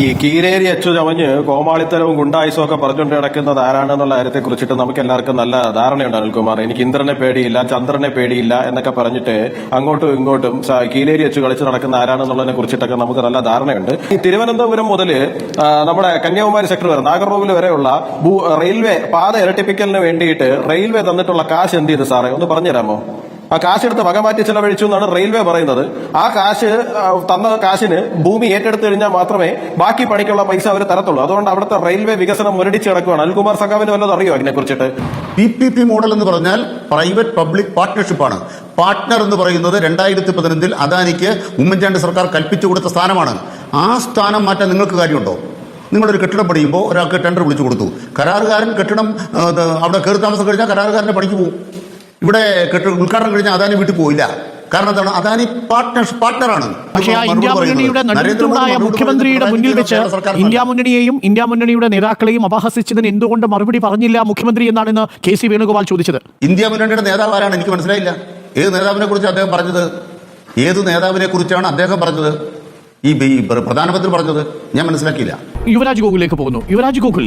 ഈ കീരേരി അച്ചു ചവഞ്ഞ് കോമാളിത്തരവും ഗുണ്ടായുസും ഒക്കെ പറഞ്ഞുകൊണ്ട് കിടക്കുന്നത് ആരാണെന്നുള്ള കാര്യത്തെ കുറിച്ചിട്ട് നമുക്ക് എല്ലാവർക്കും നല്ല ധാരണയുണ്ട് അനിൽകുമാർ. എനിക്ക് ഇന്ദ്രനെ പേടിയില്ല ചന്ദ്രനെ പേടിയില്ല എന്നൊക്കെ പറഞ്ഞിട്ട് അങ്ങോട്ടും ഇങ്ങോട്ടും കീരേരി അച്ചു കളിച്ച് നടക്കുന്ന ആരാണെന്നുള്ളതിനെ കുറിച്ചിട്ടൊക്കെ നമുക്ക് നല്ല ധാരണയുണ്ട്. ഈ തിരുവനന്തപുരം മുതൽ നമ്മുടെ കന്യാകുമാരി സെക്ടർ വരെ നാഗർകോവിൽ വരെയുള്ള റെയിൽവേ പാത ഇരട്ടിപ്പിക്കലിന് വേണ്ടിയിട്ട് റെയിൽവേ തന്നിട്ടുള്ള കാശ് എന്ത് ചെയ്തു സാറേ? ഒന്ന് പറഞ്ഞുതരാമോ? ആ കാശെടുത്ത് വകമാറ്റി ചെലവഴിച്ചു എന്നാണ് റെയിൽവേ പറയുന്നത്. ആ കാശ് തന്ന കാശിന് ഭൂമി ഏറ്റെടുത്ത് കഴിഞ്ഞാൽ മാത്രമേ ബാക്കി പണിക്കുള്ള പൈസ അവർ തരത്തുള്ളൂ. അതുകൊണ്ട് അവിടുത്തെ റെയിൽവേ വികസനം മുരടിച്ച് കിടക്കുകയാണ് അൽകുമാർ സംഘാവിന് വല്ലതും അറിയോ അതിനെ കുറിച്ചിട്ട് പി പി പി മോഡൽ എന്ന് പറഞ്ഞാൽ പ്രൈവറ്റ് പബ്ലിക് പാർട്ട്ണർഷിപ്പാണ് പാർട്ട്ണർ എന്ന് പറയുന്നത് രണ്ടായിരത്തി പതിനഞ്ചിൽ അദാനിക്ക് ഉമ്മൻചാണ്ടി സർക്കാർ കൽപ്പിച്ചു കൊടുത്ത സ്ഥാനമാണ്. ആ സ്ഥാനം മാറ്റാൻ നിങ്ങൾക്ക് കാര്യമുണ്ടോ? നിങ്ങളൊരു കെട്ടിടം പണിയുമ്പോൾ ഒരാൾക്ക് ടെൻഡർ വിളിച്ചു കൊടുത്തു. കരാറുകാരൻ കെട്ടിടം അവിടെ കയറി താമസം കഴിഞ്ഞാൽ കരാറുകാരനെ പണിക്ക് പോകും ഇവിടെ ഉദ്ഘാടനം കഴിഞ്ഞ അദാനി വീട്ടിൽ പോയില്ല. കാരണം എന്താണ്? അദാനി പാർട്ട്നർ പാർട്ട്ണറാണ് പക്ഷേ ആ ഇന്ത്യ മുന്നണിയുടെ നടുത്തുണ്ടായ മുഖ്യമന്ത്രിയുടെ മുന്നിൽ വെച്ച് ഇന്ത്യ മുന്നണിയെയും ഇന്ത്യ മുന്നണിയുടെ നേതാക്കളെയും അപഹസിച്ചതിന് എന്തുകൊണ്ട് മറുപടി പറഞ്ഞില്ല മുഖ്യമന്ത്രി എന്നാണ് ഇന്ന് കെ സി വേണുഗോപാൽ ചോദിച്ചത്. ഇന്ത്യ മുന്നണിയുടെ നേതാവ് ആരാണ്? എനിക്ക് മനസ്സിലായില്ല. ഏത് നേതാവിനെ കുറിച്ച് അദ്ദേഹം പറഞ്ഞത്? ഏത് നേതാവിനെ കുറിച്ചാണ് അദ്ദേഹം പറഞ്ഞത്? ഈ പ്രധാനമന്ത്രി പറഞ്ഞത് ഞാൻ മനസ്സിലാക്കിയില്ല. യുവരാജ് ഗോകുലേക്ക് പോകുന്നു. യുവരാജ് ഗോകുൽ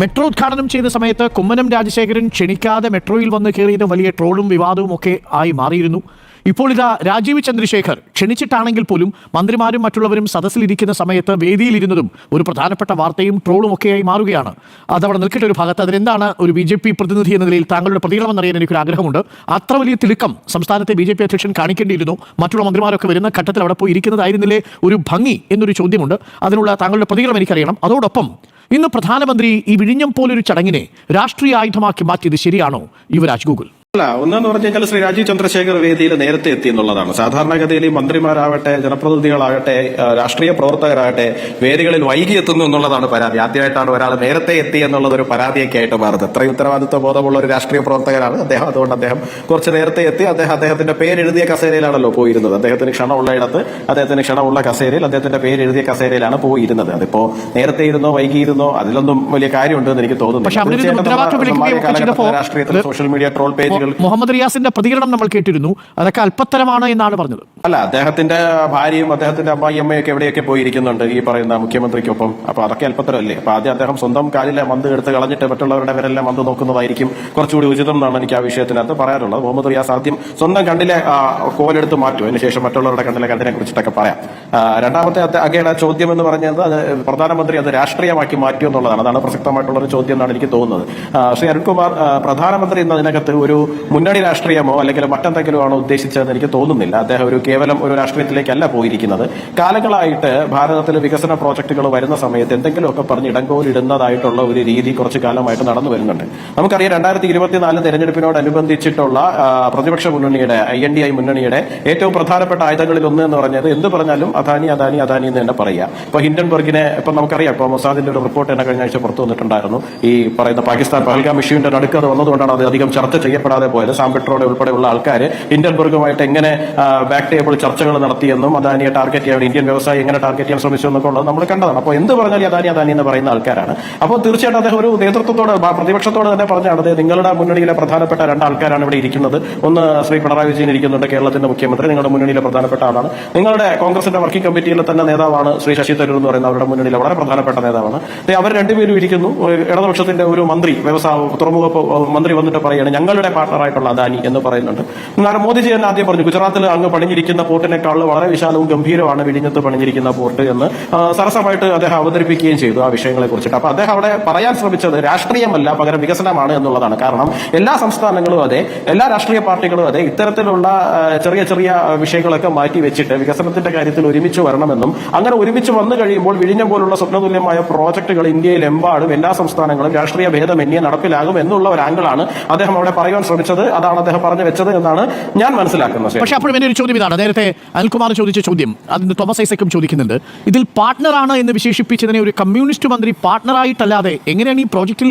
മെട്രോ ഉദ്ഘാടനം ചെയ്ത സമയത്ത് കുമ്മനം രാജശേഖരൻ ക്ഷണിക്കാതെ മെട്രോയിൽ വന്ന് കയറിയത് വലിയ ട്രോളും വിവാദവും ഒക്കെ ആയി മാറിയിരുന്നു. ഇപ്പോൾ ഇതാ രാജീവ് ചന്ദ്രശേഖർ. ക്ഷണിച്ചിട്ടാണെങ്കിൽ പോലും മന്ത്രിമാരും മറ്റുള്ളവരും സദസ്സിലിരിക്കുന്ന സമയത്ത് വേദിയിലിരുന്നതും ഒരു പ്രധാനപ്പെട്ട വാർത്തയും ട്രോളും ഒക്കെയായി മാറുകയാണ്. അതവിടെ നിൽക്കട്ടെ ഒരു ഭാഗത്ത്. അതിനെന്താണ് ഒരു ബി ജെ പി പ്രതിനിധി എന്ന നിലയിൽ താങ്കളുടെ പ്രതികരണം എന്നറിയാൻ എനിക്കൊരു ആഗ്രഹമുണ്ട്. അത്ര വലിയ തിടുക്കം സംസ്ഥാനത്തെ ബി ജെ പി അധ്യക്ഷൻ കാണിക്കേണ്ടിയിരുന്നു. മറ്റുള്ള മന്ത്രിമാരൊക്കെ വരുന്ന ഘട്ടത്തിൽ അവിടെ പോയി ഇരിക്കുന്നതായിരുന്നില്ലേ ഒരു ഭംഗി എന്നൊരു ചോദ്യമുണ്ട്. അതിനുള്ള താങ്കളുടെ പ്രതികരണം എനിക്കറിയണം. അതോടൊപ്പം ഇന്ന് പ്രധാനമന്ത്രി ഈ വിഴിഞ്ഞം പോലൊരു ചടങ്ങിനെ രാഷ്ട്രീയ ആയുധമാക്കി മാറ്റിയത് ശരിയാണോ? യുവരാജ് ഗൂഗിൾ അല്ല ഒന്നെന്ന് പറഞ്ഞു കഴിഞ്ഞാൽ ശ്രീ രാജീവ് ചന്ദ്രശേഖർ വേദിയിൽ നേരത്തെ എത്തി എന്നുള്ളതാണ്. സാധാരണഗതിയിൽ ഈ മന്ത്രിമാരാവട്ടെ ജനപ്രതിനിധികളാകട്ടെ രാഷ്ട്രീയ പ്രവർത്തകരാകട്ടെ വേദികളിൽ വൈകി എത്തുന്നു എന്നുള്ളതാണ് പരാതി. ആദ്യമായിട്ടാണ് ഒരാൾ നേരത്തെ എത്തി എന്നുള്ളത് ഒരു പരാതിയൊക്കെ ആയിട്ട് മാറുന്നത്. അത്രയും ഉത്തരവാദിത്വ ബോധമുള്ള ഒരു രാഷ്ട്രീയ പ്രവർത്തകരാണ് അദ്ദേഹം. അതുകൊണ്ട് അദ്ദേഹം കുറച്ച് നേരത്തെ എത്തി. അദ്ദേഹം അദ്ദേഹത്തിന്റെ പേരെഴുതിയ കസേരയിലാണല്ലോ പോയിരുന്നത്. അദ്ദേഹത്തിന് ക്ഷണമുള്ള ഇടത്ത് അദ്ദേഹത്തിന് ക്ഷണമുള്ള കസേരയിൽ അദ്ദേഹത്തിന്റെ പേരെഴുതിയ കസേരയിലാണ് പോയിരുന്നത്. അതിപ്പോ നേരത്തെ ഇരുന്നോ വൈകിയിരുന്നോ അതിലൊന്നും വലിയ കാര്യമുണ്ടെന്ന് എനിക്ക് തോന്നുന്നു രാഷ്ട്രീയത്തിൽ സോഷ്യൽ മീഡിയ ട്രോൾ പേജുകൾ മുഹമ്മദ് റിയാസിന്റെ പ്രതികരണം നമ്മൾ കേട്ടിരുന്നു. അതൊക്കെ അല്പത്തരമാണ് എന്നാണ് പറഞ്ഞത്. അല്ല അദ്ദേഹത്തിന്റെ ഭാര്യയും അദ്ദേഹത്തിന്റെ അമ്മായിയമ്മയൊക്കെ എവിടെയൊക്കെ പോയിരിക്കുന്നുണ്ട് ഈ പറയുന്ന മുഖ്യമന്ത്രിക്കൊപ്പം? അപ്പൊ അതൊക്കെ അല്പത്തരമല്ലേ അപ്പൊ ആദ്യം അദ്ദേഹം സ്വന്തം കാലിലെ മന്ത് എടുത്ത് കളഞ്ഞിട്ട് മറ്റുള്ളവരുടെ പേരെല്ലാം മന്ത് നോക്കുന്നതായിരിക്കും കുറച്ചുകൂടി ഉചിതം എന്നാണ് എനിക്ക് ആ വിഷയത്തിനകത്ത് പറയാനുള്ളത്. മുഹമ്മദ് റിയാസ് ആദ്യം സ്വന്തം കണ്ടിലെ കോലെടുത്ത് മാറ്റും. അതിനുശേഷം മറ്റുള്ളവരുടെ കണ്ടിലെ കണ്ടിനെ കുറിച്ചിട്ടൊക്കെ പറയാം. രണ്ടാമത്തെ അങ്ങയുടെ ചോദ്യം എന്ന് പറഞ്ഞത് അത് പ്രധാനമന്ത്രി അത് രാഷ്ട്രീയമാക്കി മാറ്റി എന്നുള്ളതാണ് അതാണ് പ്രസക്തമായിട്ടുള്ള ഒരു ചോദ്യം എന്നാണ് എനിക്ക് തോന്നുന്നത്. ശ്രീ അരുൺകുമാർ പ്രധാനമന്ത്രി എന്നതിനകത്ത് ഒരു മുന്നണി രാഷ്ട്രീയമോ അല്ലെങ്കിൽ മറ്റെന്തെങ്കിലും ആണോ ഉദ്ദേശിച്ചതെന്ന് എനിക്ക് തോന്നുന്നില്ല. അദ്ദേഹം ഒരു കേവലം ഒരു രാഷ്ട്രീയത്തിലേക്കല്ല പോയിരിക്കുന്നത്. കാലങ്ങളായിട്ട് ഭാരതത്തിൽ വികസന പ്രോജക്റ്റുകൾ വരുന്ന സമയത്ത് എന്തെങ്കിലുമൊക്കെ പറഞ്ഞ് ഇടങ്കോലിടുന്നതായിട്ടുള്ള ഒരു രീതി കുറച്ചു കാലമായിട്ട് നടന്നു വരുന്നുണ്ട്. നമുക്കറിയാം രണ്ടായിരത്തി ഇരുപത്തിനാല് തെരഞ്ഞെടുപ്പിനോടനുബന്ധിച്ചിട്ടുള്ള പ്രതിപക്ഷ മുന്നണിയുടെ ഐ എൻ ഡി ഐ മുന്നണിയുടെ ഏറ്റവും പ്രധാനപ്പെട്ട ആയുധങ്ങളിൽ ഒന്ന് എന്ന് പറഞ്ഞത് എന്ത് പറഞ്ഞാലും അദാനി അദാനി അദാനി എന്ന് തന്നെ പറയുക ഇപ്പൊ ഹിൻഡൻബർഗിനെ ഇപ്പൊ നമുക്കറിയാം ഇപ്പൊ മൊസാദിന്റെ ഒരു റിപ്പോർട്ട് തന്നെ കഴിഞ്ഞ ആഴ്ച പുറത്തു വന്നിട്ടുണ്ടായിരുന്നു. ഈ പറയുന്ന പാകിസ്ഥാൻ പഹൽഗാം ഇഷ്യൂവിന്റെ നടുക്കത് വന്നതുകൊണ്ടാണ് അത് അധികം ചർച്ച ചെയ്യപ്പെടാതെ പോയത്. സാം പെട്രോടെ ഉൾപ്പെടെയുള്ള ആൾക്കാർ ഹിൻഡൻബർഗുമായിട്ട് എങ്ങനെ ബാക്ക് ടേബിൾ ചർച്ചകൾ നടത്തിയെന്നും അദാനിയെ ടാർഗറ്റ് ചെയ്യാൻ ഇന്ത്യൻ വ്യവസായി എങ്ങനെ ടാർഗറ്റ് ചെയ്യാൻ ശ്രമിച്ചു എന്നൊക്കെ നമ്മൾ കണ്ടതാണ്. അപ്പോൾ എന്ത് പറഞ്ഞാലും അദാനി അദാനി എന്ന് പറയുന്ന ആൾക്കാരാണ്. അപ്പോൾ തീർച്ചയായിട്ടും അദ്ദേഹം ഒരു നേതൃത്വത്തോട് പ്രതിപക്ഷത്തോട് തന്നെ പറഞ്ഞാണ്. "ദേ, നിങ്ങളുടെ മുന്നണിയിലെ പ്രധാനപ്പെട്ട രണ്ട് ആൾക്കാരാണ് ഇവിടെ ഇരിക്കുന്നത്. ഒന്ന് ശ്രീ പിണറായി വിജയൻ ഇരിക്കുന്നുണ്ട് കേരളത്തിന്റെ മുഖ്യമന്ത്രി. നിങ്ങളുടെ മുന്നണിയിലെ പ്രധാനപ്പെട്ട ആളാണ്. നിങ്ങളുടെ കോൺഗ്രസിന്റെ വർക്കിംഗ് കമ്മിറ്റിയിലെ തന്നെ നേതാവാണ് ശ്രീ ശശി തരൂർ എന്ന് പറയുന്ന അവരുടെ മുന്നണിയിലെ വളരെ പ്രധാനപ്പെട്ട നേതാവാണ്. അവർ രണ്ടുപേരും ഇരിക്കുന്നു. ഇടതുപക്ഷത്തിന്റെ ഒരു മന്ത്രി വ്യവസായ തുറമുഖ മന്ത്രി വന്നിട്ട് പറയുകയാണ് ഞങ്ങളുടെ പാർട്ണറായിട്ടുള്ള അദാനി എന്ന് പറയുന്നുണ്ട്. എന്നാലും മോദിജി തന്നെ ആദ്യം പറഞ്ഞു ഗുജറാത്തിൽ അങ്ങ് പണിഞ്ഞിരിക്കുന്ന പോർട്ടിനേക്കാൾ വളരെ വിശാലവും ഗംഭീരമാണ് വിഴിഞ്ഞത്ത് പണിഞ്ഞിരിക്കുന്ന പോർട്ട് എന്ന് സരസമായിട്ട് അദ്ദേഹം അവതരിപ്പിക്കുകയും ചെയ്തു ആ വിഷയങ്ങളെ കുറിച്ചിട്ട് അപ്പൊ അദ്ദേഹം അവിടെ പറയാൻ ശ്രമിച്ചത് രാഷ്ട്രീയമല്ല പകരം വികസനമാണ് എന്നുള്ളതാണ്. കാരണം എല്ലാ സംസ്ഥാനങ്ങളും അതെ എല്ലാ രാഷ്ട്രീയ പാർട്ടികളും അതെ ഇത്തരത്തിലുള്ള ചെറിയ ചെറിയ വിഷയങ്ങളൊക്കെ മാറ്റി വെച്ചിട്ട് വികസനത്തിന്റെ കാര്യത്തിൽ ഒരുമിച്ച് വരണമെന്നും അങ്ങനെ ഒരുമിച്ച് വന്നു കഴിയുമ്പോൾ വിഴിഞ്ഞം പോലുള്ള സ്വപ്നതുല്യമായ പ്രോജക്ടുകൾ ഇന്ത്യയിലെമ്പാടും എല്ലാ സംസ്ഥാനങ്ങളും രാഷ്ട്രീയ ഭേദമന്യേ നടപ്പിലാകും എന്നുള്ള ഒരു ആംഗിളാണ് അദ്ദേഹം അവിടെ പറയാൻ ശ്രമിച്ചത്. അതാണ് അദ്ദേഹം പറഞ്ഞു വെച്ചത് എന്നാണ് ഞാൻ മനസ്സിലാക്കുന്നത്. പക്ഷേ അപ്പോഴും എന്റെ ഒരു ചോദ്യം ഇതാണ്. നേരത്തെ അനിൽകുമാർ ചോദിച്ച ചോദ്യം അതിന് തോമസ് ഐസക്കും ചോദിക്കുന്നുണ്ട്. ഇതിൽ പാർട്ണറാണ് എന്ന് വിശേഷിപ്പിച്ചതിനെ ഒരു കമ്മ്യൂണിസ്റ്റ് മന്ത്രി പാർട്ണറായിട്ടല്ലാതെ എങ്ങനെയാണ് ഈ പ്രോജക്റ്റിൽ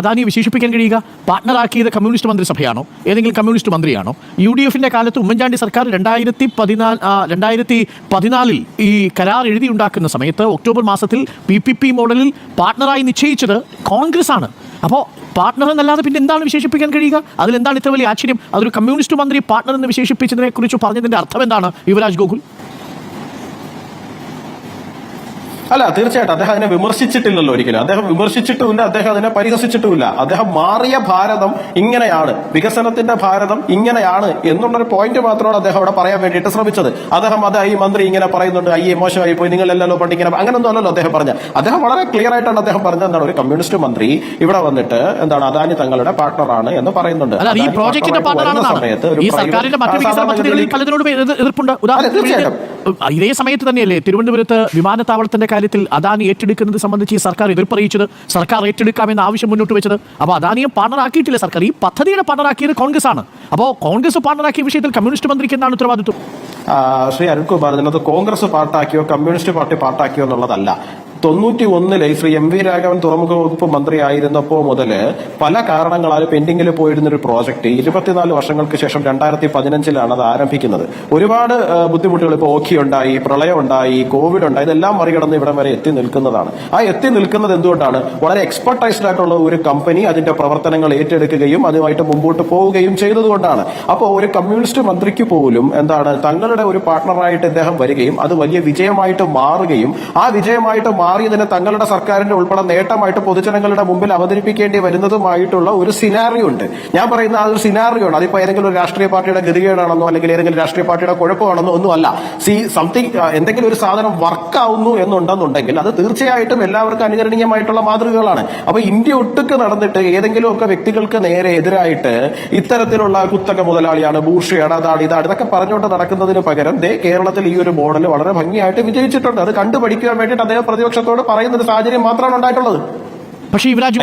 അദാനിയെ വിശേഷിപ്പിക്കാൻ കഴിയുക? പാർട്ണറാക്കിയത് കമ്മ്യൂണിസ്റ്റ് മന്ത്രിസഭയാണോ? ഏതെങ്കിലും കമ്മ്യൂണിസ്റ്റ് മന്ത്രിയാണോ? യു ഡി എഫിന്റെ കാലത്ത് ഉമ്മൻചാണ്ടി സർക്കാർ രണ്ടായിരത്തി പതിനാല് രണ്ടായിരത്തി പതിനാലിൽ ഈ കരാർ എഴുതി ഉണ്ടാക്കുന്ന സമയത്ത് ഒക്ടോബർ മാസത്തിൽ പി പി പി മോഡലിൽ പാർട്ണറായി നിശ്ചയിച്ചത് കോൺഗ്രസ് ആണ് അപ്പോൾ പാർട്ണർ എന്നല്ലാതെ പിന്നെ എന്താണ് വിശേഷിപ്പിക്കാൻ കഴിയുക? അതിൽ എന്താണ് ഇത്ര വലിയ ആശ്ചര്യം? അതൊരു കമ്മ്യൂണിസ്റ്റ് മന്ത്രി പാർട്ണർ എന്ന് വിശേഷിപ്പിച്ചതിനെക്കുറിച്ച് പറഞ്ഞതിന്റെ അർത്ഥം എന്താണ് യുവരാജ് ഗോകുൽ. അല്ല തീർച്ചയായിട്ടും അദ്ദേഹം അതിനെ വിമർശിച്ചിട്ടില്ലല്ലോ ഒരിക്കലും. അദ്ദേഹം വിമർശിച്ചിട്ടുമില്ല അദ്ദേഹം അതിനെ പരിഹസിച്ചിട്ടുമില്ല. അദ്ദേഹം മാറിയ ഭാരതം ഇങ്ങനെയാണ് വികസനത്തിന്റെ ഭാരതം ഇങ്ങനെയാണ് എന്നുള്ളൊരു പോയിന്റ് മാത്രമാണ് അദ്ദേഹം അവിടെ പറയാൻ വേണ്ടിയിട്ട് ശ്രമിച്ചത്. അദ്ദേഹം അത് ഈ മന്ത്രി ഇങ്ങനെ പറയുന്നുണ്ട് അയ്യേ മോശമായി പോയി നിങ്ങളെല്ലാം പണ്ട് ഇങ്ങനെ അങ്ങനൊന്നും അല്ലല്ലോ അദ്ദേഹം പറഞ്ഞ അദ്ദേഹം വളരെ ക്ലിയർ ആയിട്ടാണ് അദ്ദേഹം പറഞ്ഞത്. എന്താണ് ഒരു കമ്മ്യൂണിസ്റ്റ് മന്ത്രി ഇവിടെ വന്നിട്ട് എന്താണ് അദാനി തങ്ങളുടെ പാർട്ണറാണ് എന്ന് പറയുന്നുണ്ട്. സമയത്ത് തീർച്ചയായിട്ടും. ഇതേ സമയത്ത് തന്നെയല്ലേ തിരുവനന്തപുരത്ത് വിമാനത്താവളത്തിന്റെ കാര്യത്തിൽ അദാനി ഏറ്റെടുക്കുന്നത് സംബന്ധിച്ച് ഈ സർക്കാർ എതിർപ്പറിയിച്ചത് സർക്കാർ ഏറ്റെടുക്കാമെന്ന ആവശ്യം മുന്നോട്ട് വെച്ചത്. അപ്പോൾ അദാനിയെ പാർട്ണറാക്കിയിട്ടില്ല സർക്കാർ. ഈ പദ്ധതിയുടെ പാർട്ണറാക്കിയത് കോൺഗ്രസ് ആണ് അപ്പോൾ കോൺഗ്രസ് പാർട്ണറാക്കിയ വിഷയത്തിൽ കമ്മ്യൂണിസ്റ്റ് മന്ത്രിക്ക് എന്താണ് ഉത്തരവാദിത്വം ശ്രീ അരുൺകുമാർ കോൺഗ്രസ് പാർട്ടാക്കിയോ കമ്മ്യൂണിസ്റ്റ് പാർട്ടി പാർട്ടാക്കിയോ എന്നുള്ളതല്ല. തൊണ്ണൂറ്റി ഒന്നിൽ ശ്രീ എം വി രാഘവൻ തുറമുഖ വകുപ്പ് മന്ത്രിയായിരുന്നപ്പോ മുതൽ പല കാരണങ്ങളാൽ പെൻഡിങ്ങിൽ പോയിരുന്ന ഒരു പ്രോജക്ട് ഇരുപത്തിനാല് വർഷങ്ങൾക്ക് ശേഷം രണ്ടായിരത്തി പതിനഞ്ചിലാണ് അത് ആരംഭിക്കുന്നത്. ഒരുപാട് ബുദ്ധിമുട്ടുകൾ ഇപ്പോൾ ഓഖി ഉണ്ടായി പ്രളയം ഉണ്ടായി കോവിഡ് ഉണ്ടായി ഇതെല്ലാം മറികടന്ന് ഇവിടം വരെ എത്തി നിൽക്കുന്നതാണ്. ആ എത്തി നിൽക്കുന്നത് എന്തുകൊണ്ടാണ്? വളരെ എക്സ്പെർട്ടൈസ്ഡ് ആയിട്ടുള്ള ഒരു കമ്പനി അതിന്റെ പ്രവർത്തനങ്ങൾ ഏറ്റെടുക്കുകയും അതുമായിട്ട് മുമ്പോട്ട് പോവുകയും ചെയ്തതുകൊണ്ടാണ്. അപ്പോൾ ഒരു കമ്മ്യൂണിസ്റ്റ് മന്ത്രിക്ക് പോലും എന്താണ് തങ്ങളുടെ ഒരു പാർട്ണറായിട്ട് ഇദ്ദേഹം വരികയും അത് വലിയ വിജയമായിട്ട് മാറുകയും ആ വിജയമായിട്ട് മാറിയതിന് തങ്ങളുടെ സർക്കാരിന്റെ ഉൾപ്പെടെ നേട്ടമായിട്ട് പൊതുജനങ്ങളുടെ മുമ്പിൽ അവതരിപ്പിക്കേണ്ടി വരുന്നതുമായിട്ടുള്ള ഒരു സിനാറിയോ ഉണ്ട്. ഞാൻ പറയുന്ന ആ ഒരു സിനാറിയോ ആണ്. അതിപ്പോ ഏതെങ്കിലും ഒരു രാഷ്ട്രീയ പാർട്ടിയുടെ ഗതികേടാണെന്നോ അല്ലെങ്കിൽ ഏതെങ്കിലും രാഷ്ട്രീയ പാർട്ടിയുടെ കുഴപ്പമാണെന്നോ ഒന്നും അല്ല സി സംതിങ് എന്തെങ്കിലും ഒരു സാധനം വർക്ക് ആവുന്നു എന്നുണ്ടെന്നുണ്ടെങ്കിൽ അത് തീർച്ചയായിട്ടും എല്ലാവർക്കും അനുകരണീയമായിട്ടുള്ള മാതൃകകളാണ്. അപ്പൊ ഇന്ത്യ ഒട്ടുക്ക് നടന്നിട്ട് ഏതെങ്കിലും ഒക്കെ വ്യക്തികൾക്ക് നേരെ എതിരായിട്ട് ഇത്തരത്തിലുള്ള കുത്തക മുതലാളിയാണ് ബൂർഷയാണ് അതാണ് ഇതാണ് ഇതൊക്കെ പറഞ്ഞുകൊണ്ട് നടക്കുന്നതിന് പകരം ദേ കേരളത്തിൽ ഈ ഒരു മോഡൽ വളരെ ഭംഗിയായിട്ട് വിജയിച്ചിട്ടുണ്ട്. അത് കണ്ടുപഠിക്കാൻ വേണ്ടിയിട്ട് അദ്ദേഹം പ്രതിപക്ഷത്തോട് പറയുന്ന ഒരു സാഹചര്യം മാത്രമാണ് ഉണ്ടായിട്ടുള്ളത്. പക്ഷേ യുവരാജ്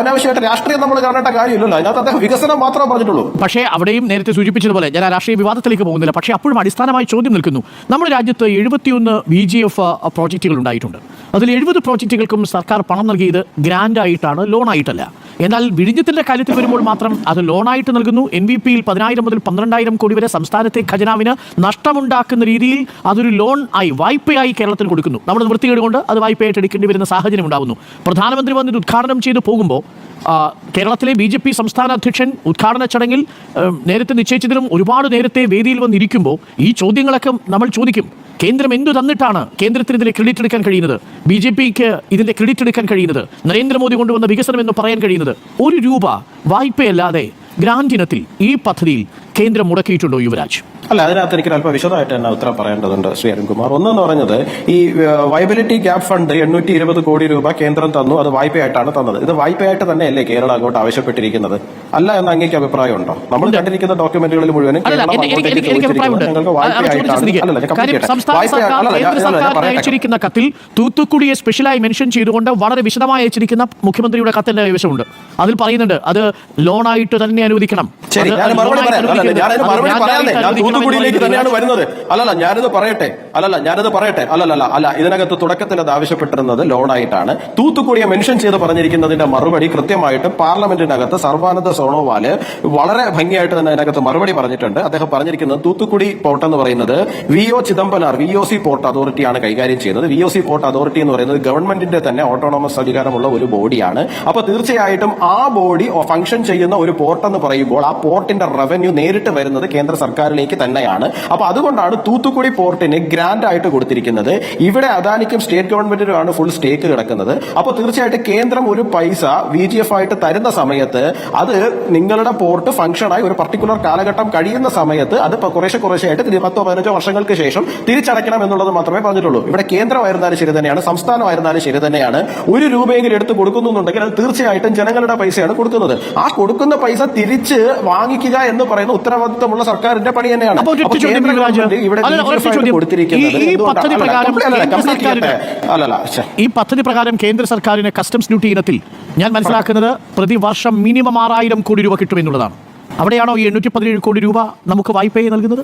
അനാവശ്യമായിട്ട് രാഷ്ട്രീയം നമ്മൾ കാണേണ്ട കാര്യമില്ലല്ലോ. അതിനകത്ത് അദ്ദേഹം വികസനം മാത്രമേ പറഞ്ഞിട്ടുള്ളൂ. പക്ഷേ അവിടെയും നേരത്തെ സൂചിപ്പിച്ചതുപോലെ ഞാൻ ആ രാഷ്ട്രീയ വിവാദത്തിലേക്ക് പോകുന്നില്ല. പക്ഷേ അപ്പോഴും അടിസ്ഥാനമായി ചോദ്യം നിൽക്കുന്നു. നമ്മുടെ രാജ്യത്ത് എഴുപത്തിയൊന്ന് ബി ജി എഫ് പ്രോജക്റ്റുകൾ ഉണ്ടായിട്ടുണ്ട്. അതിൽ എഴുപത് പ്രോജക്റ്റുകൾക്കും സർക്കാർ പണം നൽകിയത് ഗ്രാൻഡായിട്ടാണ് ലോൺ ആയിട്ടല്ല എന്നാൽ വിഴിഞ്ഞത്തിന്റെ കാര്യത്തിൽ വരുമ്പോൾ മാത്രം അത് ലോണായിട്ട് നൽകുന്നു. എൻ വി പിയിൽ പതിനായിരം മുതൽ പന്ത്രണ്ടായിരം കോടി വരെ സംസ്ഥാനത്തെ ഖജനാവിന് നഷ്ടമുണ്ടാക്കുന്ന രീതിയിൽ അതൊരു ലോൺ ആയി വായ്പയായി കേരളത്തിൽ കൊടുക്കുന്നു. നമ്മുടെ വൃത്തികേട് കൊണ്ട് അത് വായ്പയായിട്ട് എടുക്കേണ്ടി വരുന്ന സാഹചര്യം ഉണ്ടാകുന്നു. പ്രധാനമന്ത്രി വന്നിട്ട് ഉദ്ഘാടനം ചെയ്തു പോകുമ്പോൾ കേരളത്തിലെ ബി ജെ പി സംസ്ഥാന അധ്യക്ഷൻ ഉദ്ഘാടന ചടങ്ങിൽ നേരത്തെ നിശ്ചയിച്ചതിലും ഒരുപാട് നേരത്തെ വേദിയിൽ വന്നിരിക്കുമ്പോൾ ഈ ചോദ്യങ്ങളൊക്കെ നമ്മൾ ചോദിക്കും. കേന്ദ്രം എന്തു തന്നിട്ടാണ് കേന്ദ്രത്തിന് ഇതിന് ക്രെഡിറ്റ് എടുക്കാൻ കഴിയുന്നത്? ബി ജെ പിക്ക് ഇതിന്റെ ക്രെഡിറ്റ് എടുക്കാൻ കഴിയുന്നത്? നരേന്ദ്രമോദി കൊണ്ടുവന്ന വികസനം എന്ന് പറയാൻ കഴിയുന്നത്? ഒരു രൂപ വായ്പയല്ലാതെ ഗ്രാൻഡ് ഇനത്തിൽ ഈ പദ്ധതിയിൽ കേന്ദ്രം മുടക്കിയിട്ടുണ്ടോ യുവരാജ്? അല്ല അതിനകത്ത് എനിക്ക് അല്പം വിശദമായിട്ട് തന്നെ ഉത്തരം പറയേണ്ടതുണ്ട് ശ്രീ അരുൺകുമാർ. ഒന്നെന്ന് പറഞ്ഞത് ഈ വൈബിലിറ്റി ഗ്യാപ് ഫണ്ട് എണ്ണൂറ്റി ഇരുപത് കോടി രൂപ കേന്ദ്രം തന്നു അത് വായ്പയായിട്ടാണ് തന്നത്. ഇത് വായ്പയായിട്ട് തന്നെയല്ലേ കേരളം അങ്ങോട്ട് ആവശ്യപ്പെട്ടിരിക്കുന്നത്? അല്ല എന്ന് അങ്ങേക്ക് അഭിപ്രായം ഉണ്ടോ. നമ്മൾ കണ്ടിരിക്കുന്ന ഡോക്യുമെന്റുകളിൽ മുഴുവനും. അയച്ചിരിക്കുന്ന കത്തിൽ തൂത്തുക്കുടിയെ സ്പെഷ്യലായി മെൻഷൻ ചെയ്തുകൊണ്ട് വളരെ വിശദമായി അയച്ചിരിക്കുന്ന മുഖ്യമന്ത്രിയുടെ കത്തിന്റെ കൈവശമുണ്ട് അതിൽ പറയുന്നുണ്ട് അത് ലോണായിട്ട് തന്നെ അനുവദിക്കണം. അല്ലല്ല ഞാനതിന് മറുപടി പറയാതെ ഞാൻ തൂത്തുക്കുടിയിലേക്ക് തന്നെയാണ് വരുന്നത്. അല്ലല്ല ഞാനിത് പറയട്ടെ. അല്ലല്ല ഞാനിത് പറയട്ടെ. അല്ലല്ല അല്ല ഇതിനകത്ത് തുടക്കത്തിൽ അത് ആവശ്യപ്പെട്ടിരുന്നത് ലോണായിട്ടാണ്. തൂത്തുക്കുടിയെ മെൻഷൻ ചെയ്ത് പറഞ്ഞിരിക്കുന്നതിന്റെ മറുപടി കൃത്യമായിട്ട് പാർലമെന്റിനകത്ത് സർവാനന്ദ സോണോവാൽ വളരെ ഭംഗിയായിട്ട് തന്നെ അതിനകത്ത് മറുപടി പറഞ്ഞിട്ടുണ്ട്. അദ്ദേഹം പറഞ്ഞിരിക്കുന്നത് തൂത്തുക്കുടി പോർട്ട് എന്ന് പറയുന്നത് V O Chidambaranar V O C port അതോറിറ്റിയാണ് കൈകാര്യം ചെയ്യുന്നത്. V O C port authority എന്ന് പറയുന്നത് ഗവൺമെന്റിന്റെ തന്നെ ഓട്ടോണോമസ് അധികാരമുള്ള ഒരു ബോഡിയാണ്. അപ്പൊ തീർച്ചയായിട്ടും ആ ബോഡി ഫംഗ്ഷൻ ചെയ്യുന്ന ഒരു പോർട്ട് എന്ന് പറയുമ്പോൾ ആ പോർട്ടിന്റെ റവന്യൂ നേരിട്ട് വരുന്നത് കേന്ദ്ര സർക്കാരിലേക്ക് തന്നെയാണ്. അപ്പൊ അതുകൊണ്ടാണ് തൂത്തുക്കുടി പോർട്ടിന് ഗ്രാൻഡ് ആയിട്ട് കൊടുത്തിരിക്കുന്നത്. ഇവിടെ അദാനിക്കും സ്റ്റേറ്റ് ഗവൺമെന്റിനുമാണ് ഫുൾ സ്റ്റേക്ക് കിടക്കുന്നത്. അപ്പൊ തീർച്ചയായിട്ടും കേന്ദ്രം ഒരു പൈസ വി ജി എഫ് ആയിട്ട് തരുന്ന സമയത്ത് അത് നിങ്ങളുടെ പോർട്ട് ഫംഗ്ഷനായി ഒരു പർട്ടിക്കുലർ കാലഘട്ടം കഴിയുന്ന സമയത്ത് അത് കുറേശ്ശെ കുറേശ്ശെയായിട്ട് പത്തോ പതിനഞ്ചോ വർഷങ്ങൾക്ക് ശേഷം തിരിച്ചടയ്ക്കണം എന്നുള്ളത് മാത്രമേ പറഞ്ഞിട്ടുള്ളൂ. ഇവിടെ കേന്ദ്രമായിരുന്നാലും ശരി തന്നെയാണ് സംസ്ഥാനമായിരുന്നാലും ശരി തന്നെയാണ്. ഒരു രൂപയെങ്കിലും എടുത്ത് കൊടുക്കുന്നുണ്ടെങ്കിൽ അത് തീർച്ചയായിട്ടും ജനങ്ങളുടെ പൈസയാണ് കൊടുക്കുന്നത്. ആ കൊടുക്കുന്ന പൈസ തിരിച്ച് വാങ്ങിക്കുക എന്ന് പറയുന്ന ഉത്തരവാദിത്തമുള്ള സർക്കാരിന്റെ പണി തന്നെയാണ്. ഈ പദ്ധതി പ്രകാരം കേന്ദ്ര സർക്കാരിന് കസ്റ്റംസ് ഡ്യൂട്ടി ഇനത്തിൽ ഞാൻ മനസ്സിലാക്കുന്നത് പ്രതിവർഷം മിനിമം ആറായിരം കോടി രൂപ കിട്ടുമെന്നുള്ളതാണ്. അവിടെയാണോ ഈ എണ്ണൂറ്റി പതിനേഴ് കോടി രൂപ നമുക്ക് വായ്പയായി നൽകുന്നത്?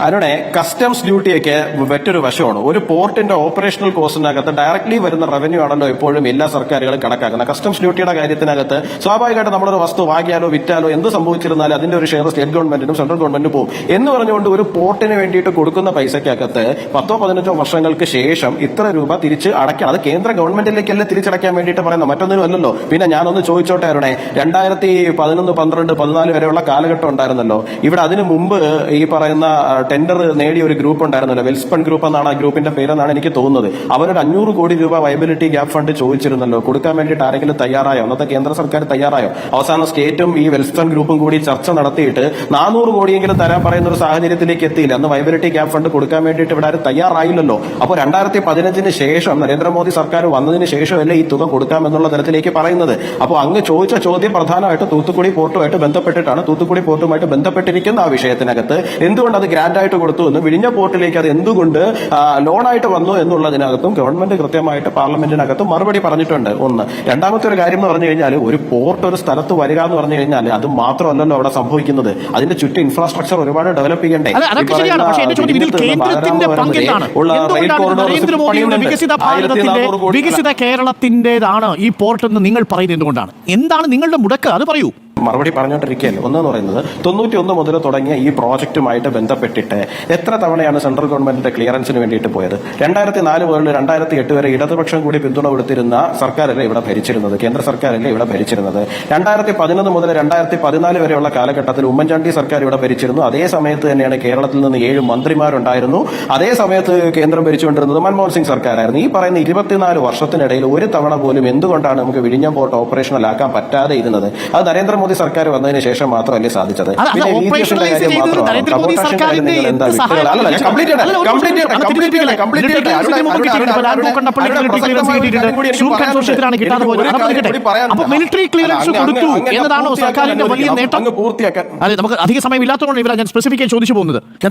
അരുണെ കസ്റ്റംസ് ഡ്യൂട്ടിയൊക്കെ മറ്റൊരു വശമാണ്. ഒരു പോർട്ടിന്റെ ഓപ്പറേഷണൽ കോസ്റ്റിനകത്ത് ഡയറക്ട്ലി വരുന്ന റവന്യൂ ആണല്ലോ എപ്പോഴും എല്ലാ സർക്കാരുകളും കണക്കാക്കുന്നത്. കസ്റ്റംസ് ഡ്യൂട്ടിയുടെ കാര്യത്തിനകത്ത് സ്വാഭാവികമായിട്ട് നമ്മളൊരു വസ്തു വാങ്ങിയാലോ വിറ്റാലോ എന്ത് സംഭവിച്ചിരുന്നാലും അതിന്റെ ഒരു ഷെയർ സ്റ്റേറ്റ് ഗവൺമെന്റിനും സെൻട്രൽ ഗവൺമെന്റിനും പോകും എന്ന് പറഞ്ഞുകൊണ്ട് ഒരു പോർട്ടിന് വേണ്ടിയിട്ട് കൊടുക്കുന്ന പൈസക്കകത്ത് പത്തോ പതിനഞ്ചോ വർഷങ്ങൾക്ക് ശേഷം ഇത്ര രൂപ തിരിച്ച് അടയ്ക്കണം. അത് കേന്ദ്ര ഗവൺമെന്റിലേക്കല്ലേ തിരിച്ചടയ്ക്കാൻ വേണ്ടിയിട്ട് പറയുന്നത്? മറ്റൊന്നിനും അല്ലല്ലോ. പിന്നെ ഞാനൊന്ന് ചോദിച്ചോട്ടെ അരുണേ. രണ്ടായിരത്തി പതിനൊന്ന് പന്ത്രണ്ട് പതിനാല് വരെയുള്ള കാലഘട്ടം ഉണ്ടായിരുന്നല്ലോ. ഇവിടെ അതിനു മുമ്പ് ഈ പറയുന്ന ടെൻഡർ നേടിയ ഒരു ഗ്രൂപ്പ് ഉണ്ടായിരുന്നല്ലോ. വെൽസ്പൺ ഗ്രൂപ്പ് എന്നാണ് ആ ഗ്രൂപ്പിന്റെ പേരെന്നാണ് എനിക്ക് തോന്നുന്നത്. അവരൊരു അഞ്ഞൂറ് കോടി രൂപ വയബിലിറ്റി ഗ്യാപ് ഫണ്ട് ചോദിച്ചിരുന്നല്ലോ. കൊടുക്കാൻ വേണ്ടിയിട്ട് ആരെങ്കിലും തയ്യാറായോ? അന്നത്തെ കേന്ദ്ര സർക്കാർ തയ്യാറായോ? അവസാനം സ്റ്റേറ്റും ഈ വെൽസ്പൺ ഗ്രൂപ്പും കൂടി ചർച്ച നടത്തിയിട്ട് നാനൂറ് കോടിയെങ്കിലും തരാൻ പറയുന്ന ഒരു സാഹചര്യത്തിലേക്ക് എത്തിയില്ല. അന്ന് വയബിലിറ്റി ഗ്യാപ് ഫണ്ട് കൊടുക്കാൻ വേണ്ടിയിട്ട് ഇവിടെ ആരും തയ്യാറായില്ലല്ലോ. അപ്പോൾ രണ്ടായിരത്തി പതിനഞ്ചിന് ശേഷം നരേന്ദ്രമോദി സർക്കാർ വന്നതിന് ശേഷമല്ലേ ഈ തുക കൊടുക്കാം എന്നുള്ള തരത്തിലേക്ക് പറയുന്നത്. അപ്പോൾ അങ്ങ് ചോദിച്ച ചോദ്യം പ്രധാനമായിട്ട് തൂത്തുക്കുടി പോർട്ടുമായിട്ട് ബന്ധപ്പെട്ടിട്ടാണ് തൂത്തുക്കുടി പോർട്ടുമായിട്ട് ബന്ധപ്പെട്ടിരിക്കുന്ന ആ വിഷയത്തിനകത്ത്. എന്തുകൊണ്ട് അത് ഗ്രാൻഡ് ആയിട്ട് കൊടുത്തു എന്ന് വിഴിഞ്ഞ പോർട്ടിലേക്ക് അത് എന്തുകൊണ്ട് ലോണായിട്ട് വന്നു എന്നുള്ളതിനകത്തും ഗവൺമെന്റ് കൃത്യമായിട്ട് പാർലമെന്റിനകത്തും മറുപടി പറഞ്ഞിട്ടുണ്ട്. ഒന്ന്. രണ്ടാമത്തെ ഒരു കാര്യം എന്ന് പറഞ്ഞു കഴിഞ്ഞാൽ ഒരു പോർട്ട് ഒരു സ്ഥലത്ത് വരിക എന്ന് പറഞ്ഞു കഴിഞ്ഞാൽ അത് മാത്രമല്ലല്ലോ അവിടെ സംഭവിക്കുന്നത്. അതിന്റെ ചുറ്റും ഇൻഫ്രാസ്ട്രക്ചർ ഒരുപാട് ഡെവലപ്പ് ചെയ്യണ്ടേ. വികസിത കേരളത്തിന്റേതാണ് ഈ പോർട്ട് എന്ന് നിങ്ങൾ പറയുന്നത് എന്തുകൊണ്ടാണ്? എന്താണ് നിങ്ങളുടെ മുടക്ക്? അത് പറയൂ. മറുപടി പറഞ്ഞുകൊണ്ടിരിക്കുകയല്ലേ ഒന്നെന്ന് പറയുന്നത് തൊണ്ണൂറ്റി ഒന്ന് മുതൽ തുടങ്ങിയ ഈ പ്രോജക്റ്റുമായിട്ട് ബന്ധപ്പെട്ടിട്ട് എത്ര തവണയാണ് സെൻട്രൽ ഗവൺമെന്റിന്റെ ക്ലിയറൻസിന് വേണ്ടിയിട്ട് പോയത്? രണ്ടായിരത്തി നാല് മുതൽ രണ്ടായിരത്തി എട്ട് വരെ ഇടതുപക്ഷം കൂടി പിന്തുണ കൊടുത്തിരുന്ന സർക്കാരല്ലേ ഇവിടെ ഭരിച്ചിരുന്നത്? കേന്ദ്ര സർക്കാരല്ലേ ഇവിടെ ഭരിച്ചിരുന്നത്? രണ്ടായിരത്തി പതിനൊന്ന് മുതൽ രണ്ടായിരത്തി പതിനാല് വരെയുള്ള കാലഘട്ടത്തിൽ ഉമ്മൻചാണ്ടി സർക്കാർ ഇവിടെ ഭരിച്ചിരുന്നു. അതേ സമയത്ത് തന്നെയാണ് കേരളത്തിൽ നിന്ന് ഏഴ് മന്ത്രിമാരുണ്ടായിരുന്നു. അതേ സമയത്ത് കേന്ദ്രം ഭരിച്ചുകൊണ്ടിരുന്നത് മൻമോഹൻ സിംഗ് സർക്കാരായിരുന്നു. ഈ പറയുന്ന ഇരുപത്തിനാല് വർഷത്തിനിടയിൽ ഒരു തവണ പോലും എന്തുകൊണ്ടാണ് നമുക്ക് വിഴിഞ്ഞം പോർട്ട് ഓപ്പറേഷണൽ ആക്കാൻ പറ്റാതെ ഇരുന്നത്? അത് നരേന്ദ്രമോദി സർക്കാർ വന്നതിന് ശേഷം മാത്രമല്ലേ സാധിച്ചത്. മിലിറ്ററി ക്ലിയറൻസ് കൊടുത്തു എന്നതാണോ സർക്കാരിന്റെ വലിയ നേട്ടം അതെ നമുക്ക് അധിക സമയം ഇല്ലാത്തതുകൊണ്ട് ഇവരാ ഞാൻ സ്പെസിഫിക്കായി ചോദിച്ചു പോകുന്നത് ഞാൻ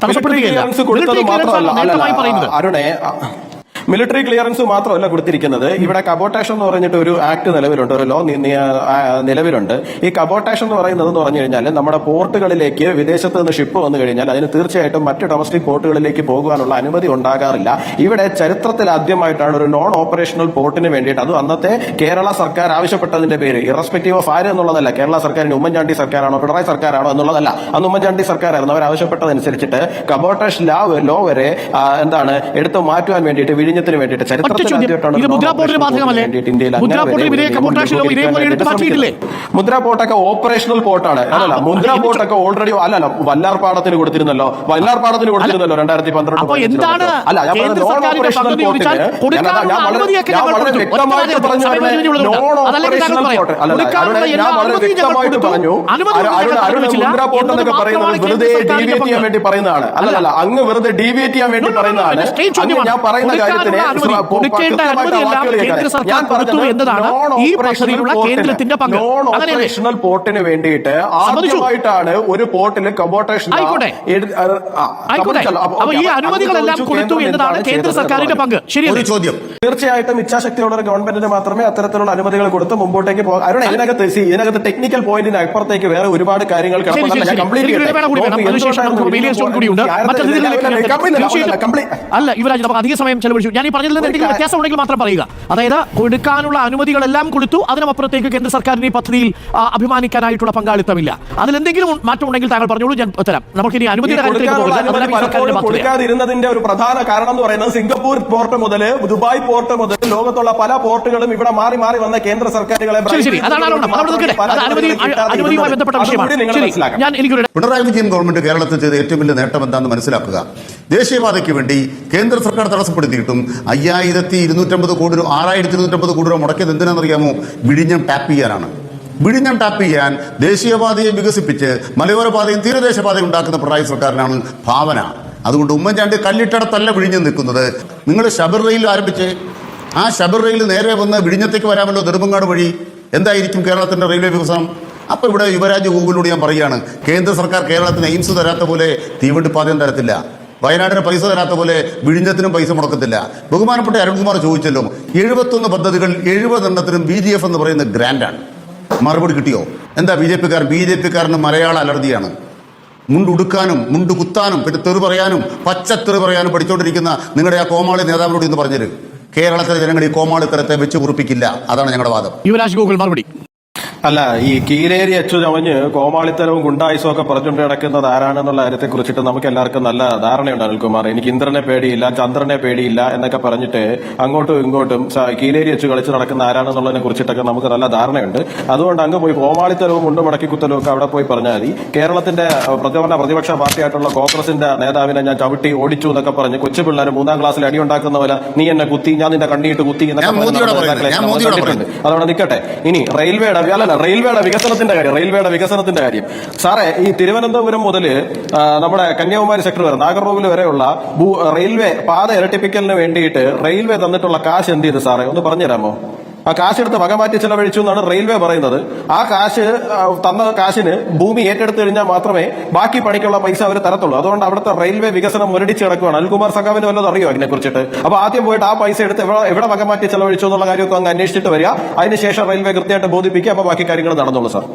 അല്ലല്ല, പറയുന്നത് മിലിറ്ററി ക്ലിയറൻസ് മാത്രമല്ല കൊടുത്തിരിക്കുന്നത്. ഇവിടെ കബോട്ടേഷൻ എന്ന് പറഞ്ഞിട്ട് ഒരു ആക്ട് നിലവിലുണ്ട് ഒരു ലോ നിലവിലുണ്ട്. ഈ കബോട്ടേഷൻ എന്ന് പറയുന്നത് എന്ന് പറഞ്ഞു കഴിഞ്ഞാൽ നമ്മുടെ പോർട്ടുകളിലേക്ക് വിദേശത്ത് നിന്ന് ഷിപ്പ് വന്നു കഴിഞ്ഞാൽ അതിന് തീർച്ചയായിട്ടും മറ്റ് ഡൊമസ്റ്റിക് പോർട്ടുകളിലേക്ക് പോകാനുള്ള അനുമതി ഉണ്ടാകാറില്ല. ഇവിടെ ചരിത്രത്തിൽ ആദ്യമായിട്ടാണ് ഒരു നോൺ ഓപ്പറേഷണൽ പോർട്ടിന് വേണ്ടിയിട്ട് അത് അന്നത്തെ കേരള സർക്കാർ ആവശ്യപ്പെട്ടതിന്റെ പേര്. ഇറസ്പെക്റ്റീവ് ഓഫ് ആര് എന്നുള്ളതല്ല കേരള സർക്കാരിന് ഉമ്മൻചാണ്ടി സർക്കാരാണോ പിണറായി സർക്കാരാണോ എന്നുള്ളതല്ല അന്ന് ഉമ്മൻചാണ്ടി സർക്കാരായിരുന്നു. അവർ ആവശ്യപ്പെട്ടതനുസരിച്ചിട്ട് കബോട്ടേഷ് ലാ വരെ എന്താണ് എടുത്തു മാറ്റുവാൻ വേണ്ടിയിട്ട് വിഴിഞ്ഞത്തിന് വേണ്ടിയിട്ട് ചരിത്രത്തിൽ മുദ്ര. മുദ്രാ ഓപ്പറേഷണൽ പോർട്ടാണ് അല്ലല്ല മുദ്ര എന്നിട്ട് ഓൾറെഡി അല്ലല്ല വല്ലാർ പാടത്തിന് കൊടുത്തിരുന്നല്ലോ. വല്ലാർ പാടത്തിന് കൊടുത്തിരുന്നല്ലോ രണ്ടായിരത്തി പന്ത്രണ്ട് അല്ല ഞാൻ ഞാൻ വളരെ-. വ്യക്തമായിട്ട് പറഞ്ഞു നോൺ ഓപ്പറേഷണൽ. അല്ല ഞാൻ വളരെ വ്യക്തമായിട്ട്. മുദ്രാ എന്നൊക്കെ പറയുന്നത് വെറുതെ ഡീവിയേറ്റ് ചെയ്യാൻ വേണ്ടി പറയുന്നതാണ്. അല്ലല്ല. അങ്ങ് വെറുതെ ഡീവിയേറ്റ് ചെയ്യാൻ വേണ്ടി പറയുന്നതാണ്. ഞാൻ പറയുന്ന കൊടുക്കാനുള്ള സ്വ- കൊടുക്കേണ്ട അനുമതിയെല്ലാം കേന്ദ്ര സർക്കാർ കൊടുത്തു എന്നതാണ് ഈ പദ്ധതിയിലുള്ള കേന്ദ്രത്തിന്റെ പങ്ക്. ഓപ്പറേഷണൽ പോർട്ടിന് വേണ്ടിയിട്ട് ആദ്യമായിട്ടാണ് ഒരു പോർട്ടിൽ കമ്പോട്ടേഷൻ ആയിക്കോട്ടെ. ആയിക്കോട്ടെ. അപ്പൊ ഈ അനുമതികളെല്ലാം കൊടുത്തു എന്നതാണ് കേന്ദ്ര സർക്കാരിന്റെ പങ്ക്. ഒരു ശരിയല്ലേ ചോദ്യം. തീർച്ചയായിട്ടും ഇച്ഛാശക്തിയുള്ള ഒരു ഗവൺമെന്റിന് മാത്രമേ അത്തരത്തിലുള്ള അനുമതികൾ കൊടുത്ത് മുമ്പോട്ടേക്ക് പോകാം അരുൺ ഇതിനകത്ത് ഇതിനകത്ത് ടെക്നിക്കൽ പോയിന്റിന് അപ്പുറത്തേക്ക് വേറെ ഒരുപാട് കാര്യങ്ങൾ കംപ്ലീറ്റ് അല്ല, യുവരാജ് നമുക്ക് അധിക സമയം ചെലവഴിച്ചു. ഞാൻ ഈ പറഞ്ഞതിൽ നിന്ന് എന്തെങ്കിലും വ്യത്യാസം ഉണ്ടെങ്കിൽ മാത്രം പറയുക. അതായത് കൊടുക്കാനുള്ള അനുമതികളെല്ലാം കൊടുത്തു അതിനപ്പുറത്തേക്ക് കേന്ദ്ര സർക്കാരിന് ഈ പദ്ധതിയിൽ അഭിമാനിക്കാനായിട്ടുള്ള പങ്കാളിത്തമില്ല. അതിലെന്തെങ്കിലും മാറ്റം ഉണ്ടെങ്കിൽ താങ്കൾ പറഞ്ഞോളൂ ഞാൻ തരാം. നമുക്ക് ഇനി അനുമതിയുടെ കാര്യത്തിലേക്ക് സർക്കാരിന്റെ കൊടുക്കാതിരുന്നതിന്റെ ഒരു പ്രധാന കാരണം എന്ന് പറയുന്നത് സിംഗപ്പൂർ പോർട്ട് മുതൽ ദുബായ് പോർട്ട് മുതൽ ലോകത്തുള്ള പല പോർട്ടുകളും ഇവിടെ മാറി മാറി വന്ന കേന്ദ്ര സർക്കാരുകളെ പിണറായി വിജയൻ ഗവൺമെന്റ് കേരളത്തിൽ ചെയ്ത ഏറ്റവും വലിയ നേട്ടം എന്താണെന്ന് മനസ്സിലാക്കുക. ദേശീയപാതയ്ക്ക് വേണ്ടി കേന്ദ്ര സർക്കാർ തടസ്സപ്പെടുത്തിയിട്ടും അയ്യായിരത്തി ഇരുന്നൂറ്റമ്പത് കോടി രൂപ ആറായിരത്തി ഇരുന്നൂറ്റമ്പത് കോടി രൂപ മുടക്കിയത് എന്തിനാണെന്നറിയാമോ? വിഴിഞ്ഞം ടാപ്പ് ചെയ്യാനാണ്. വിഴിഞ്ഞം ടാപ്പ് ചെയ്യാൻ ദേശീയപാതയെ വികസിപ്പിച്ച് മലയോരപാതയും തീരദേശപാതയും തീരദേശ പാതയും ഉണ്ടാക്കുന്ന പിണറായി സർക്കാരിനാണ് ഭാവന. അതുകൊണ്ട് ഉമ്മൻചാണ്ടി കല്ലിട്ടടത്തല്ല വിഴിഞ്ഞം നിൽക്കുന്നത്. നിങ്ങൾ ശബർ ആരംഭിച്ച്? ആ ശബർ നേരെ വന്ന് വിഴിഞ്ഞത്തേക്ക് വരാമല്ലോ നെടുമങ്ങാട് വഴി. എന്തായിരിക്കും കേരളത്തിന്റെ റെയിൽവേ വികസനം? അപ്പൊ ഇവിടെ യുവരാജ് ഗൂഗിളിനോട് ഞാൻ പറയുകയാണ് കേന്ദ്ര സർക്കാർ കേരളത്തിന് എയിംസ് തരാത്ത പോലെ തീവണ്ടി പാതയും തരത്തില്ല. വയനാടിന് പൈസ തരാത്ത പോലെ വിഴിഞ്ഞത്തിനും പൈസ മുടക്കത്തില്ല. ബഹുമാനപ്പെട്ട അരുൺകുമാർ ചോദിച്ചല്ലോ എഴുപത്തൊന്ന് പദ്ധതികൾ എഴുപതെണ്ണത്തിനും ബി ജി എഫ് എന്ന് പറയുന്ന ഗ്രാൻഡാണ് മറുപടി കിട്ടിയോ? എന്താ ബി ജെ പിക്കാർ ബി ജെ പിക്കാരന് മലയാള അലർജിയാണ്. മുണ്ടുടുക്കാനും മുണ്ട് കുത്താനും പിന്നെ തെറു പറയാനും പച്ച തെറു പറയാനും പഠിച്ചുകൊണ്ടിരിക്കുന്ന നിങ്ങളുടെ ആ കോമാളി നേതാവിനോട് ഇന്ന് പറഞ്ഞത് കേരളത്തിലെ ജനങ്ങൾ ഈ കോമാളിത്തരത്തെ വെച്ച് കുറിപ്പിക്കില്ല. അതാണ് ഞങ്ങളുടെ വാദം. യുവരാജ് ഗോകുൽ മറുപടി. അല്ല ഈ കീലേരി അച്ചു ചവഞ്ഞ് കോമാളിത്തരവും ഗുണ്ടായുസും ഒക്കെ പറഞ്ഞുകൊണ്ട് കിടക്കുന്നത് ആരാണെന്നുള്ള കാര്യത്തെ കുറിച്ചിട്ട് നമുക്ക് എല്ലാവർക്കും നല്ല ധാരണയുണ്ട് അനിൽകുമാർ. എനിക്ക് ഇന്ദ്രനെ പേടിയില്ല ചന്ദ്രനെ പേടിയില്ല എന്നൊക്കെ പറഞ്ഞിട്ട് അങ്ങോട്ടും ഇങ്ങോട്ടും കീലേരി അച്ചു കളിച്ച് നടക്കുന്ന ആരാണെന്നുള്ളതിനെ കുറിച്ചിട്ടൊക്കെ നമുക്ക് നല്ല ധാരണയുണ്ട്. അതുകൊണ്ട് അങ്ങ് പോയി കോമാളിത്തരവും ഉണ്ട് മടക്കി കുത്തലും ഒക്കെ അവിടെ പോയി പറഞ്ഞാൽ മതി. കേരളത്തിന്റെ പ്രചോദന പ്രതിപക്ഷ പാർട്ടിയായിട്ടുള്ള കോൺഗ്രസിന്റെ നേതാവിനെ ഞാൻ ചവിട്ടി ഓടിച്ചു എന്നൊക്കെ പറഞ്ഞ് കൊച്ചു പിള്ളേർ മൂന്നാം ക്ലാസ്സിൽ അടിയുണ്ടാക്കുന്ന പോലെ നീ എന്നെ കുത്തി ഞാൻ നിന്റെ കണ്ണിയിട്ട് കുത്തി എന്നൊക്കെ. അതവിടെ നിൽക്കട്ടെ ഇനി റെയിൽവേയുടെ അല്ലല്ല റെയിൽവേയുടെ വികസനത്തിന്റെ കാര്യം റെയിൽവേയുടെ വികസനത്തിന്റെ കാര്യം. സാറേ ഈ തിരുവനന്തപുരം മുതൽ നമ്മുടെ കന്യാകുമാരി സെക്ടർ വരെ നാഗർകോവിൽ വരെയുള്ള റെയിൽവേ പാത ഇരട്ടിപ്പിക്കലിന് വേണ്ടിയിട്ട് റെയിൽവേ തന്നിട്ടുള്ള കാശ് എന്ത് ചെയ്തു സാറേ? ഒന്ന് പറഞ്ഞുതരാമോ? ആ കാശ് എടുത്ത് വകമാറ്റി ചെലവഴിച്ചു എന്നാണ് റെയിൽവേ പറയുന്നത്. ആ കാശ് തന്ന കാശിന് ഭൂമി ഏറ്റെടുത്ത് കഴിഞ്ഞാൽ മാത്രമേ ബാക്കി പണിക്കുള്ള പൈസ അവർ തരത്തുള്ളൂ. അതുകൊണ്ട് അവിടുത്തെ റെയിൽവേ വികസനം മുരടിച്ച് കിടക്കുകയാണ് അൽകുമാർ സംഘാവിന് വല്ലതും അറിയോ അതിനെ കുറിച്ചിട്ട് അപ്പൊ ആദ്യം പോയിട്ട് ആ പൈസ എടുത്ത് എവിടെ എവിടെ വകമാറ്റി ചെലവഴിച്ചു എന്നുള്ള കാര്യമൊക്കെ അങ്ങ് അന്വേഷിച്ചിട്ട് വരിക. അതിനുശേഷം റെയിൽവേ കൃത്യമായിട്ട് ബോധിപ്പിക്കുക. അപ്പൊ ബാക്കി കാര്യങ്ങൾ നടന്നുള്ളൂ സാർ.